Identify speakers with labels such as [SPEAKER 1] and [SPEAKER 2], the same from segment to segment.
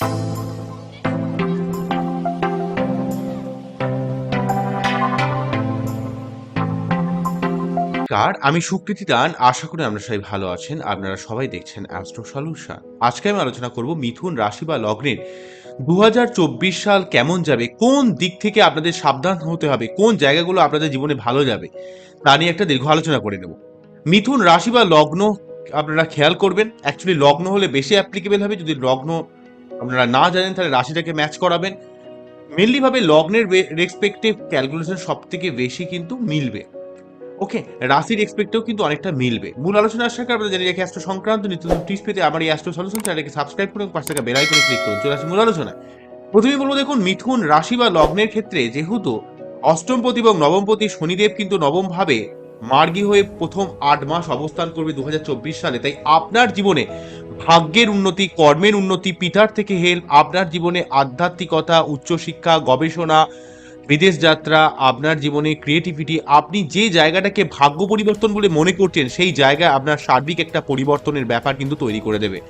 [SPEAKER 1] কার? আমি সুকৃতি দান। আশা করি আপনারা সবাই ভালো আছেন। আপনারা সবাই দেখছেন অ্যাস্ট্রো সলিউশন আজকে আমি আলোচনা করব মিথুন রাশি বা লগ্নের। দু হাজার চব্বিশ সাল কেমন যাবে? কোন দিক থেকে আপনাদের সাবধান হতে হবে? কোন জায়গাগুলো আপনাদের জীবনে ভালো যাবে? তা নিয়ে একটা দীর্ঘ আলোচনা করে নেব। মিথুন রাশি বা লগ্ন আপনারা খেয়াল করবেন। অ্যাকচুয়ালি লগ্ন হলে বেশি অ্যাপ্লিকেবল হবে। যদি লগ্ন আপনারা না জানেন তাহলে রাশিটাকে ম্যাচ করাবেন। মেনলিভাবে লগ্নের রেসপেক্টিভ ক্যালকুলেশন সব থেকে বেশি কিন্তু মিলবে। ওকে রাশির এক্সপেক্টেও কিন্তু অনেকটা মিলবে। মূল আলোচনা আসার কারণে জানি রেখে অ্যাস্ট্রো সংক্রান্ত নিত্য টিপস পেতে আমার এই অ্যাস্ট্রো সলিউশন চ্যানেলকে সাবস্ক্রাইব করুন পাঁচ টাকা বেলাই করে ক্লিক করুন। চলে আসি মূল আলোচনা প্রথমেই বলব দেখুন, মিথুন রাশি বা লগ্নের ক্ষেত্রে যেহেতু অষ্টমপতি এবং নবমপতি শনিদেব কিন্তু নবম ভাবে মার্গী হয়ে প্রথম আট মাস অবস্থান করবে দু হাজার চব্বিশ সালে। তাই আপনার জীবনে ভাগ্যের উন্নতি, কর্মের উন্নতি, পিতার থেকে হেল্প আপনার জীবনে আধ্যাত্মিকতা, উচ্চশিক্ষা, গবেষণা, বিদেশ যাত্রা, আপনার জীবনে ক্রিয়েটিভিটি আপনি যে জায়গাটাকে ভাগ্য পরিবর্তন বলে মনে করছেন, সেই জায়গায় আপনার সার্বিক একটা পরিবর্তনের ব্যাপার কিন্তু তৈরি করে দেবে।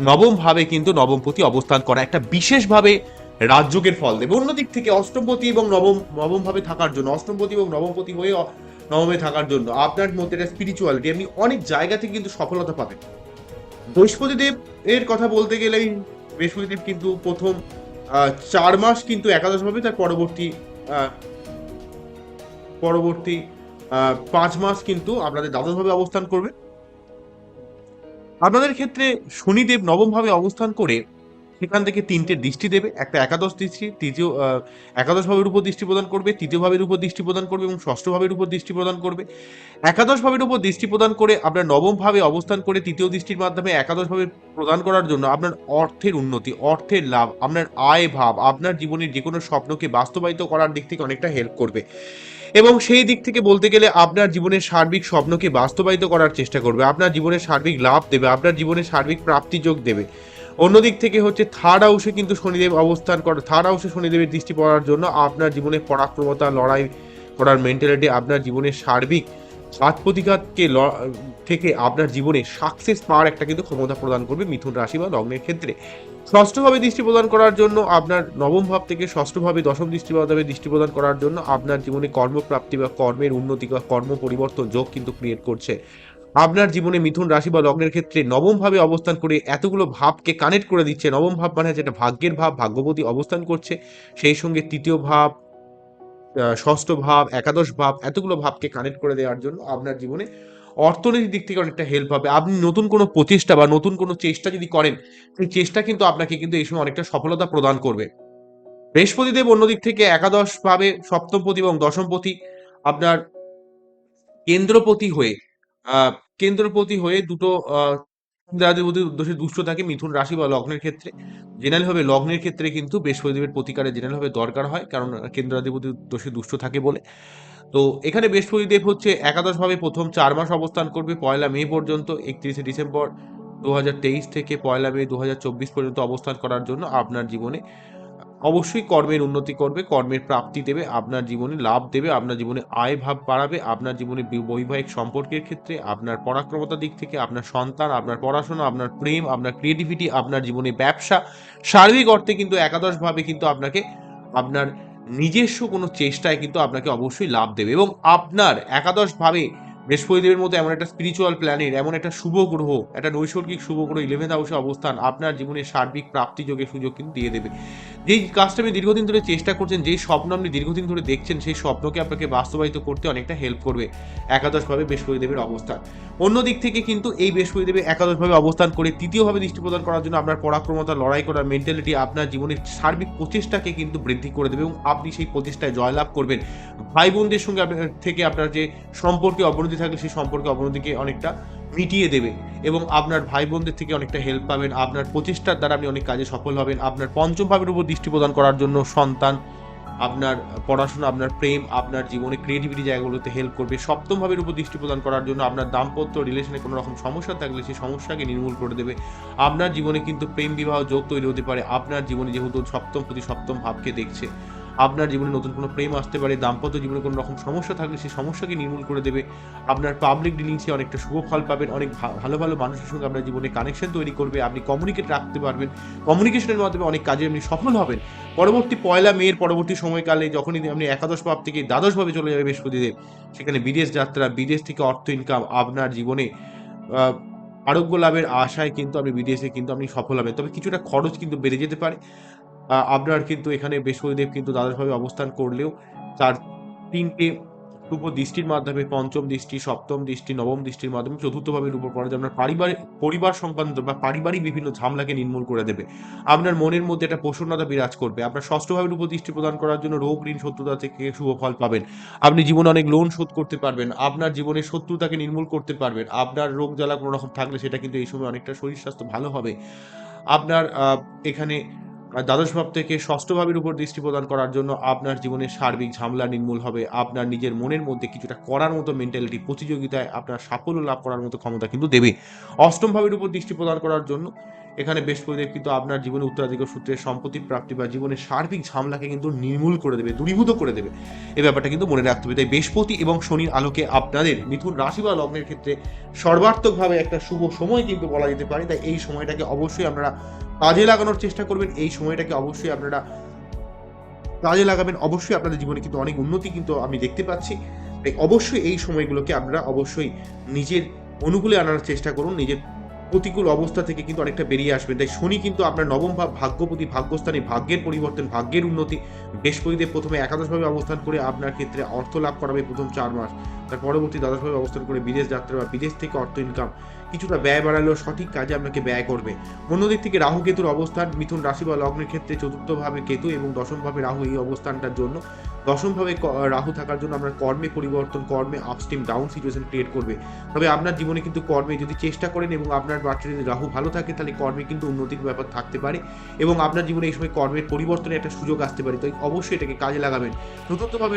[SPEAKER 1] নবম ভাবে কিন্তু নবমপতি অবস্থান করা একটা বিশেষভাবে রাজযোগের ফল দেবে। অন্যদিক থেকে অষ্টমপতি এবং নবম নবমভাবে থাকার জন্য অষ্টমপতি এবং নবমপতি হয়ে নবমে থাকার জন্য। আপনার মধ্যে একটা স্পিরিচুয়ালিটি আপনি অনেক জায়গা থেকে কিন্তু সফলতা পাবেন। বৃহস্পতি দেব এর কথা বলতে গেলেই বৃহস্পতি দেব কিন্তু প্রথম চার মাস কিন্তু একাদশ ভাবে তার পরবর্তী পরবর্তী পাঁচ মাস কিন্তু আপনাদের দ্বাদশভাবে অবস্থান করবে। আপনাদের ক্ষেত্রে শনিদেব নবম ভাবে অবস্থান করে সেখান থেকে তিনটে দৃষ্টি দেবে একটা একাদশ দৃষ্টি তৃতীয় আহ, একাদশ ভাবের উপর দৃষ্টি প্রদান করবে তৃতীয় ভাবের উপর দৃষ্টি প্রদান করবে এবং ষষ্ঠ ভাবের উপর দৃষ্টি প্রদান করবে। একাদশ ভাবের উপর দৃষ্টি প্রদান করে আপনার নবম ভাবে অবস্থান করে তৃতীয় দৃষ্টির মাধ্যমে একাদশ ভাবে প্রদান করার জন্য আপনার অর্থের উন্নতি অর্থের লাভ আপনার আয় ভাব আপনার জীবনের যে কোনো স্বপ্নকে বাস্তবায়িত করার দিক থেকে অনেকটা হেল্প করবে। এবং সেই দিক থেকে বলতে গেলে আপনার জীবনের সার্বিক স্বপ্নকে বাস্তবায়িত করার চেষ্টা করবে আপনার জীবনের সার্বিক লাভ দেবে আপনার জীবনে সার্বিক প্রাপ্তি যোগ দেবে। অন্যদিক থেকে হচ্ছে থার্ড হাউসে কিন্তু শনিদেব অবস্থান করে থার্ড হাউসে শনিদেবের দৃষ্টি পড়ার জন্য আপনার জীবনে পরাক্রমতা লড়াই করার মেন্টালিটি আপনার জীবনের সার্বিক ঘাত প্রতিঘাতকে থেকে আপনার জীবনে সাকসেস পাওয়ার একটা কিন্তু ক্ষমতা প্রদান করবে মিথুন রাশি বা লগ্নের ক্ষেত্রে। ষষ্ঠভাবে দৃষ্টি প্রদান করার জন্য আপনার নবম ভাব থেকে ষষ্ঠভাবে দশম দৃষ্টি ভাবে দৃষ্টি প্রদান করার জন্য আপনার জীবনে কর্মপ্রাপ্তি বা কর্মের উন্নতি বা কর্ম পরিবর্তন যোগ কিন্তু ক্রিয়েট করছে। আপনার জীবনে মিথুন রাশি বা লগ্নের ক্ষেত্রে নবম ভাবে অবস্থান করে এতগুলো ভাবকে কানেক্ট করে দিচ্ছে। নবম ভাব মানে যেটা ভাগ্যের ভাব ভাগ্যবতী অবস্থান করছে। সেই সঙ্গে তৃতীয় ভাব ষষ্ঠ ভাব, একাদশ ভাব, এতগুলো ভাবকে কানেক্ট করে দেওয়ার জন্য আপনার জীবনে অর্থনৈতিক দিক থেকে অনেকটা হেল্প হবে আপনি নতুন কোনো প্রচেষ্টা বা নতুন কোনো চেষ্টা যদি করেন, সেই চেষ্টা কিন্তু আপনাকে কিন্তু এই সময় অনেকটা সফলতা প্রদান করবে। বৃহস্পতি দেব অন্যদিক থেকে একাদশ ভাবে সপ্তমপতি এবং দশমপতি আপনার কেন্দ্রপতি হয়ে কেন্দ্রপতি হয়ে দুটো দোষে দুষ্ট থাকে, মিথুন রাশি বা লগ্নের ক্ষেত্রে। জেনারেল হবে লগ্নের ক্ষেত্রে কিন্তু বৃহস্পতিদেবের প্রতিকারে জেনারেল ভাবে দরকার হয়, কারণ কেন্দ্রাধিপতি দোষে দুষ্ট থাকে বলে। তো এখানে বৃহস্পতিদেব হচ্ছে একাদশ ভাবে প্রথম চার মাস অবস্থান করবে, পয়লা মে পর্যন্ত, একত্রিশে ডিসেম্বর দু হাজার তেইশ থেকে পয়লা মে দু হাজার চব্বিশ পর্যন্ত অবস্থান করার জন্য আপনার জীবনে অবশ্যই কর্মের উন্নতি করবে, কর্মের প্রাপ্তি দেবে, আপনার জীবনে লাভ দেবে, আপনার জীবনে আয় ভাব বাড়াবে, আপনার জীবনে বৈবাহিক সম্পর্কের ক্ষেত্রে, আপনার পরাক্রমতার দিক থেকে, আপনার সন্তান, আপনার পড়াশোনা, আপনার প্রেম, আপনার ক্রিয়েটিভিটি আপনার জীবনে ব্যবসা, সার্বিক অর্থে কিন্তু একাদশভাবে কিন্তু আপনাকে, আপনার নিজস্ব কোনো চেষ্টায় কিন্তু আপনাকে অবশ্যই লাভ দেবে এবং আপনার একাদশভাবে বৃহস্পতিদেবের মতো এমন একটা স্পিরিচুয়াল প্ল্যানের এমন একটা শুভ গ্রহ, একটা নৈসর্গিক শুভ গ্রহ ইলেভেন্থ হাউসে অবস্থান, আপনার জীবনে সার্বিক প্রাপ্তিযোগের সুযোগ কিন্তু দিয়ে দেবে। যেই কাজটা আপনি দীর্ঘদিন ধরে চেষ্টা করছেন যেই স্বপ্ন আপনি দীর্ঘদিন ধরে দেখছেন, সেই স্বপ্নকে আপনাকে বাস্তবায়িত করতে অনেকটা হেল্প করবে একাদশভাবে বৃহস্পতিদেবের অবস্থান। অন্য দিক থেকে কিন্তু এই বৃহস্পতিদেবের একাদশভাবে অবস্থান করে তৃতীয়ভাবে দৃষ্টি প্রদান করার জন্য আপনার পরাক্রমতা, লড়াই করার মেন্টালিটি আপনার জীবনের সার্বিক প্রচেষ্টাকে কিন্তু বৃদ্ধি করে দেবে এবং আপনি সেই প্রচেষ্টায় জয়লাভ করবেন। ভাই বোনদের সঙ্গে থেকে আপনার যে সম্পর্কে অবনতি থাকলে সেই সম্পর্কে অবনতিকে অনেকটা মিটিয়ে দেবে এবং আপনার ভাই বোনদের থেকে অনেকটা হেল্প পাবেন, আপনার প্রচেষ্টার দ্বারা আপনি অনেক কাজে সফল হবেন, আপনার পঞ্চম ভাবের উপর দৃষ্টি প্রদান করার জন্য সন্তান, আপনার পড়াশোনা, আপনার প্রেম, আপনার জীবনে ক্রিয়েটিভিটি জায়গাগুলোতে হেল্প করবে। সপ্তম ভাবের উপর দৃষ্টি প্রদান করার জন্য আপনার দাম্পত্য রিলেশনে কোনো রকম সমস্যা থাকলে সেই সমস্যাকে নির্মূল করে দেবে। আপনার জীবনে কিন্তু প্রেম বিবাহ যোগ তৈরি হতে পারে, আপনার জীবনে যেহেতু সপ্তম প্রতি সপ্তম ভাবকে দেখছে। আপনার জীবনে নতুন কোনো প্রেম আসতে পারে, দাম্পত্য জীবনে কোনো রকম সমস্যা থাকলে সেই সমস্যাকে নির্মূল করে দেবে। আপনার পাবলিক ডিলিংসে অনেকটা শুভ ফল পাবেন, অনেক ভালো ভালো মানুষের সঙ্গে আপনার জীবনে কানেকশন তৈরি করবে, আপনি কমিউনিকেট রাখতে পারবেন। কমিউনিকেশনের মাধ্যমে অনেক কাজে আপনি সফল হবেন। পরবর্তী পয়লা মেয়ের পরবর্তী সময়কালে যখনই আপনি একাদশ ভাব থেকে দ্বাদশ ভাবে চলে যাবে বৃহস্পতিদেব, সেখানে বিদেশ যাত্রা, বিদেশ থেকে অর্থ ইনকাম আপনার জীবনে আরোগ্য লাভের আশায় কিন্তু আপনি বিদেশে কিন্তু আপনি সফল হবেন। তবে কিছুটা খরচ কিন্তু বেড়ে যেতে পারে। আপনার কিন্তু এখানে বৃহস্পতিদেব কিন্তু দ্বাদশভাবে অবস্থান করলেও তার তিনটে শুভ দৃষ্টির মাধ্যমে, পঞ্চম দৃষ্টি, সপ্তম দৃষ্টি, নবম দৃষ্টির মাধ্যমে চতুর্থ ভাবের উপর পড়ে যে আপনার পারিবারিক পরিবার সংক্রান্ত বা পারিবারিক বিভিন্ন ঝামলাকে নির্মূল করে দেবে। আপনার মনের মধ্যে একটা প্রসন্নতা বিরাজ করবে। আপনার ষষ্ঠ ভাবের উপর দৃষ্টি প্রদান করার জন্য রোগ, ঋণ, শত্রুতা থেকে শুভ ফল পাবেন। আপনি জীবনে অনেক লোন শোধ করতে পারবেন। আপনার জীবনের শত্রুতাকে নির্মূল করতে পারবেন। আপনার রোগ জ্বালা কোনো রকম থাকলে সেটা কিন্তু এই সময় অনেকটা শরীর স্বাস্থ্য ভালো হবে। আপনার এখানে দ্বাদশ ভাব থেকে ষষ্ঠ ভাবের উপর দৃষ্টি প্রদান করার জন্য আপনার জীবনের সার্বিক ঝামেলা নির্মূল হবে। আপনার নিজের মনের মধ্যে কিছুটা করার মতো মেন্টালিটি প্রতিযোগিতায় আপনার সাফল্য লাভ করার মতো ক্ষমতা কিন্তু দেবে। অষ্টম ভাবের উপর দৃষ্টি প্রদান করার জন্য এখানে বৃহস্পতিদেব কিন্তু আপনার জীবনে উত্তরাধিকার সূত্রে সম্পত্তি প্রাপ্তি বা জীবনের সার্বিক ঝামলাকে কিন্তু নির্মূল করে দেবে, দূরীভূত করে দেবে। এ ব্যাপারটা কিন্তু মনে রাখতে হবে। তাই বৃহস্পতি এবং শনির আলোকে আপনাদের মিথুন রাশি বা লগ্নের ক্ষেত্রে সর্বার্থকভাবে একটা শুভ সময় কিন্তু বলা যেতে পারে। তাই এই সময়টাকে অবশ্যই আপনারা কাজে লাগানোর চেষ্টা করবেন, এই সময়টাকে অবশ্যই আপনারা কাজে লাগাবেন। অবশ্যই আপনাদের জীবনে কিন্তু অনেক উন্নতি কিন্তু আমি দেখতে পাচ্ছি। তাই অবশ্যই এই সময়গুলোকে আপনারা অবশ্যই নিজের অনুকূলে আনার চেষ্টা করুন, নিজের প্রতিকূল অবস্থা থেকে কিন্তু অনেকটা বেরিয়ে আসবেন। তাই শনি কিন্তু আপনার নবম ভাব ভাগ্যপতি, ভাগ্যস্থানে, ভাগ্যের পরিবর্তন, ভাগ্যের উন্নতি। বৃহস্পতিদেব প্রথমে একাদশভাবে অবস্থান করে আপনার ক্ষেত্রে অর্থ লাভ করাবে প্রথম চার মাস। তার পরবর্তী দ্বাদশভাবে অবস্থান করে বিদেশ যাত্রা বা বিদেশ থেকে অর্থ ইনকাম কিছুটা ব্যয় বাড়ালেও সঠিক কাজে আপনাকে ব্যয় করবে। অন্যদিক থেকে রাহু কেতুর অবস্থান, মিথুন রাশি বা লগ্নের ক্ষেত্রে চতুর্থভাবে কেতু এবং দশমভাবে রাহু এই অবস্থানটার জন্য। দশমভাবে রাহু থাকার জন্য আপনার কর্মে পরিবর্তন, কর্মে আপস্টিম ডাউন সিচুয়েশন ক্রিয়েট করবে। তবে আপনার জীবনে কিন্তু কর্মে যদি চেষ্টা করেন এবং আপনার বাচ্চা যদি রাহু ভালো থাকে, তাহলে কর্মে কিন্তু উন্নতির ব্যাপার থাকতে পারে এবং আপনার জীবনে এই সময় কর্মের পরিবর্তনের একটা সুযোগ আসতে পারে। তাই অবশ্যই এটাকে কাজে লাগাবেন।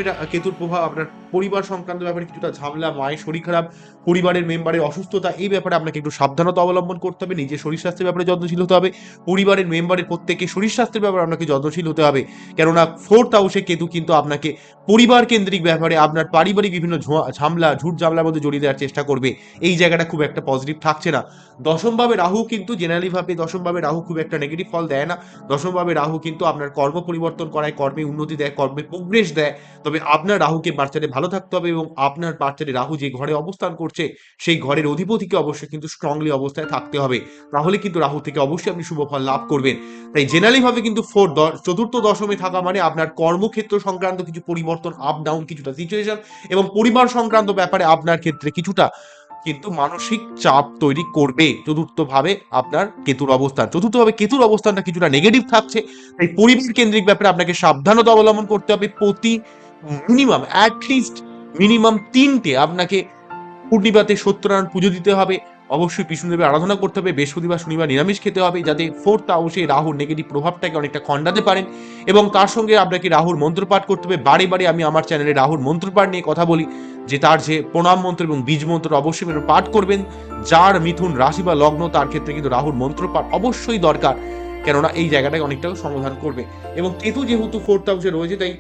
[SPEAKER 1] রা- কেতুর প্রভাব আপনার পরিবার সংক্রান্ত ব্যাপারে কিছুটা ঝামেলা, মায়ের শরীর খারাপ, পরিবারের মেম্বারের অসুস্থতা, এই ব্যাপারে আপনাকে একটু সাবধানতা অবলম্বন করতে হবে, নিজের শরীর স্বাস্থ্যের ব্যাপারে যত্নশীল হতে হবে, পরিবারের মেম্বারের প্রত্যেকে শরীর স্বাস্থ্যের ব্যাপারে আপনাকে যত্নশীল হতে হবে। কেননা ফোর্থ হাউসে কেতু কিন্তু আপনাকে পরিবার কেন্দ্রিক ব্যাপারে আপনার পারিবারিক বিভিন্ন ঝামেলা ঝুট ঝামেলার মধ্যে জড়িয়ে দেওয়ার চেষ্টা করবে। এই জায়গাটা খুব একটা পজিটিভ থাকছে না। দশমভাবে রাহু কিন্তু জেনারেলি ভাবে দশমভাবে রাহু খুব একটা নেগেটিভ ফল দেয় না। দশমভাবে রাহু কিন্তু আপনার কর্ম পরিবর্তন করায়, কর্মে উন্নতি দেয়, কর্মে প্রোগ্রেস দেয়। তবে আপনার রাহুকে বাচ্চারে ভালো থাকতে হবে এবং আপনার বাচ্চারে রাহু যে ঘরে অবস্থান করছে, সেই ঘরের অধিপতিকে অবশ্যই কিন্তু স্ট্রংলি অবস্থায় থাকতে হবে। তাহলে কিন্তু রাহু থেকে অবশ্যই আপনি শুভ ফল লাভ করবেন। তাই জেনারেলি ভাবে কিন্তু ফোর চতুর্থ দশমে থাকা মানে আপনার কর্মক্ষেত্র সংক্রান্ত কিছু পরিবর্তন আপ ডাউন কিছুটা সিচুয়েশন এবং পরিবার সংক্রান্ত ব্যাপারে আপনার ক্ষেত্রে কিছুটা কিন্তু মানসিক চাপ তৈরি করবে। চতুর্থ ভাবে আপনার কেতুর অবস্থান। চতুর্থভাবে কেতুর অবস্থানটা কিছুটা নেগেটিভ থাকছে। তাই পরিবার কেন্দ্রিক ব্যাপারে আপনাকে সাবধানতা অবলম্বন করতে হবে। প্রতি মিনিমাম অ্যাটলিস্ট মিনিমাম তিনটে আপনাকে পূর্ণিমাতে সত্যনারায়ণ পুজো দিতে হবে। অবশ্যই বিষ্ণুদেবের আরাধনা করতে হবে। বৃহস্পতিবার, শনিবার নিরামিষ খেতে হবে যাতে ফোর্থ হাউসে রাহুর নেগেটিভ প্রভাবটাকে অনেকটা খণ্ডাতে পারেন। এবং তার সঙ্গে আপনাকে রাহুর মন্ত্রপাঠ করতে হবে। বারে বারে আমি আমার চ্যানেলে রাহুর মন্ত্রপাঠ নিয়ে কথা বলি, যে তার যে প্রণাম মন্ত্র এবং বীজ মন্ত্র অবশ্যই পাঠ করবেন। যার মিথুন রাশি বা লগ্ন, তার ক্ষেত্রে কিন্তু রাহুর মন্ত্রপাঠ অবশ্যই দরকার, কেননা এই জায়গাটাকে অনেকটা সমাধান করবে। এবং কেতু যেহেতু ফোর্থ হাউসে রয়েছে, তাই,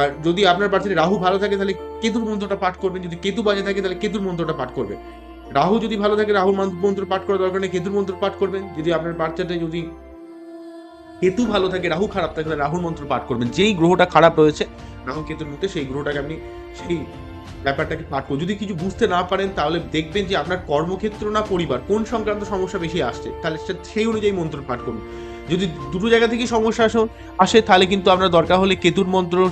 [SPEAKER 1] আর যদি আপনার বাচ্চাদের রাহু ভালো থাকে, তাহলে কেতুর মন্ত্রটা পাঠ করবেন। যদি কেতু বাজে থাকে, তাহলে কেতুর মন্ত্রটা পাঠ করবেন। রাহু যদি ভালো থাকে, রাহুর মন্ত্র- পাঠ করার দরকার নেই, কেতুর মন্ত্র পাঠ করবেন। যদি আপনার বাচ্চাটা যদি কেতু ভালো থাকে, রাহু খারাপ থাকে রাহুর মন্ত্র পাঠ করবেন। যেই গ্রহটা খারাপ রয়েছে, রাহু কেতুর মধ্যে সেই গ্রহটাকে আপনি সেই ব্যাপারটাকে পাঠ করুন। যদি কিছু বুঝতে না পারেন, তাহলে দেখবেন যে আপনার কর্মক্ষেত্র না পরিবার, কোন সংক্রান্ত সমস্যা বেশি আসছে, তাহলে সেই অনুযায়ী মন্ত্র পাঠ করুন। যদি দুটো জায়গা থেকে সমস্যা আসে আসে, তাহলে কিন্তু আপনার দরকার হলে কেতুর মন্ত্র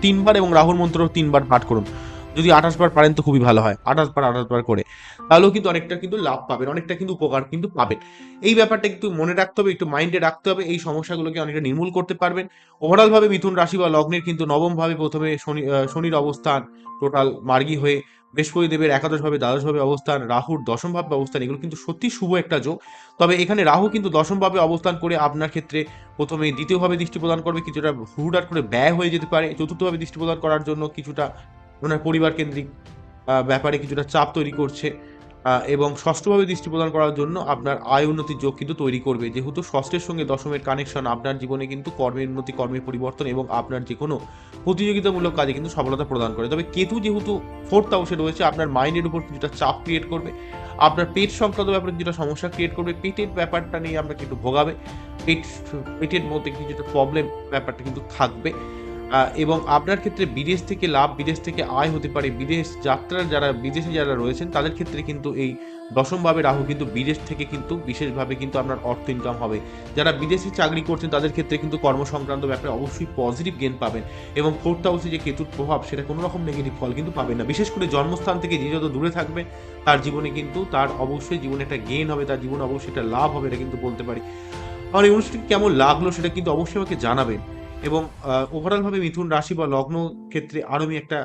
[SPEAKER 1] তিনবার এবং রাহুর মন্ত্র তিনবার পাঠ করুন। যদি আঠাশ বার পারেন তো খুবই ভালো হয়। আঠাশ বার আঠাশ বার করে। তাহলেও কিন্তু অনেকটা কিন্তু লাভ পাবেন, অনেকটা কিন্তু উপকার কিন্তু পাবেন। এই ব্যাপারটা কিন্তু মনে রাখতে হবে, একটু মাইন্ডে রাখতে হবে, এই সমস্যাগুলোকে অনেকটা নির্মূল করতে পারবেন। ওভারঅল ভাবে মিথুন রাশি বা লগ্নের কিন্তু নবম ভাবে প্রথমে শনি শনির অবস্থান টোটাল মার্গী হয়ে বৃহস্পতি দেবের একাদশ ভাবে দ্বাদশ ভাবে অবস্থান, রাহুর দশম ভাবে অবস্থান, এগুলো কিন্তু সত্যি শুভ একটা যোগ। তবে এখানে রাহু কিন্তু দশম ভাবে অবস্থান করে আপনার ক্ষেত্রে প্রথমে দ্বিতীয়ভাবে দৃষ্টি প্রদান করবে, কিছুটা হুড়াট করে ব্যয় হয়ে যেতে পারে। চতুর্থভাবে দৃষ্টি প্রদান করার জন্য কিছুটা ওনার পরিবার কেন্দ্রিক ব্যাপারে কিছুটা চাপ তৈরি করছে এবং ষষ্ঠভাবে দৃষ্টি প্রদান করার জন্য আপনার আয় উন্নতির যোগ কিন্তু তৈরি করবে। যেহেতু ষষ্ঠের সঙ্গে দশমের কানেকশন আপনার জীবনে কিন্তু কর্মের উন্নতি, কর্মের পরিবর্তন এবং আপনার যে কোনো প্রতিযোগিতামূলক কাজে কিন্তু সফলতা প্রদান করে। তবে কেতু যেহেতু ফোর্থ হাউসে রয়েছে, আপনার মাইন্ডের উপর কিছুটা চাপ ক্রিয়েট করবে। আপনার পেট সংক্রান্ত ব্যাপারে কিছুটা সমস্যা ক্রিয়েট করবে। পেটের ব্যাপারটা নিয়ে আপনাকে একটু ভোগাবে। পেট, পেটের মধ্যে কিছুটা প্রবলেম ব্যাপারটা কিন্তু থাকবে। এবং আপনার ক্ষেত্রে বিদেশ থেকে লাভ, বিদেশ থেকে আয় হতে পারে। বিদেশ যাত্রার যারা, বিদেশে যারা রয়েছেন, তাদের ক্ষেত্রে কিন্তু এই দশমভাবে রাহু কিন্তু বিদেশ থেকে কিন্তু বিশেষভাবে কিন্তু আপনার অর্থ ইনকাম হবে। যারা বিদেশে চাকরি করছেন, তাদের ক্ষেত্রে কিন্তু কর্মসংক্রান্ত ব্যাপারে অবশ্যই পজিটিভ গেন পাবেন এবং ফোর্থ হাউসে যে কেতুর প্রভাব, সেটা কোনো রকম নেগেটিভ ফল কিন্তু পাবেন না। বিশেষ করে জন্মস্থান থেকে যে যত দূরে থাকবে, তার জীবনে কিন্তু তার অবশ্যই জীবনে একটা গেন হবে, তার জীবনে অবশ্যই একটা লাভ হবে, এটা কিন্তু বলতে পারি। আমার এই অনুষ্ঠানটি কেমন লাগল, সেটা কিন্তু অবশ্যই আমাকে জানাবেন। এবং ওভারঅলভাবে মিথুন রাশি বা লগ্ন ক্ষেত্রে আরও আমি একটা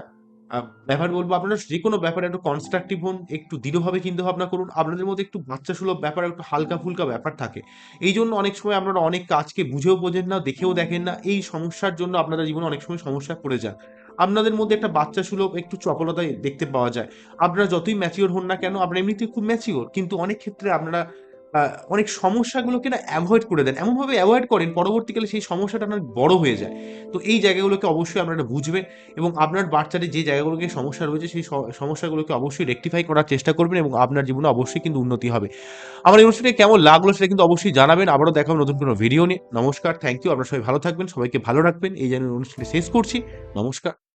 [SPEAKER 1] ব্যাপার বলব। আপনারা যে কোনো ব্যাপারে একটু কনস্ট্রাকটিভ হন, একটু দৃঢ়ভাবে চিন্তা ভাবনা করুন। আপনাদের মধ্যে একটু বাচ্চা সুলভ ব্যাপার, একটু হালকা ফুলকা ব্যাপার থাকে। এই জন্য অনেক সময় আপনারা অনেক কাজকে বুঝেও বোঝেন না, দেখেও দেখেন না। এই সমস্যার জন্য আপনাদের জীবনে অনেক সময় সমস্যায় পড়ে যান আপনাদের মধ্যে একটা বাচ্চা সুলভ একটু চপলতা দেখতে পাওয়া যায়। আপনারা যতই ম্যাচিওর হন না কেন, আপনারা এমনিতেই খুব ম্যাচিওর কিন্তু অনেক ক্ষেত্রে আপনারা অনেক সমস্যাগুলোকে না অ্যাভয়েড করে দেন। এমনভাবে অ্যাভয়েড করেন, পরবর্তীকালে সেই সমস্যাটা আপনার বড় হয়ে যায়। তো এই জায়গাগুলোকে অবশ্যই আপনারা বুঝবেন এবং আপনার বাচ্চাদের যে জায়গাগুলোকে সমস্যা রয়েছে, সেই সমস্যাগুলোকে অবশ্যই রেকটিফাই করার চেষ্টা করবেন এবং আপনার জীবনে অবশ্যই কিন্তু উন্নতি হবে। আমার এই অনুষ্ঠানটি কেমন লাগল সেটা কিন্তু অবশ্যই জানাবেন। আবারও দেখাবো নতুন কোনো ভিডিও নিয়ে। নমস্কার থ্যাংক ইউ আপনারা সবাই ভালো থাকবেন, সবাইকে ভালো রাখবেন। এই জন্য অনুষ্ঠানটি শেষ করছি। নমস্কার।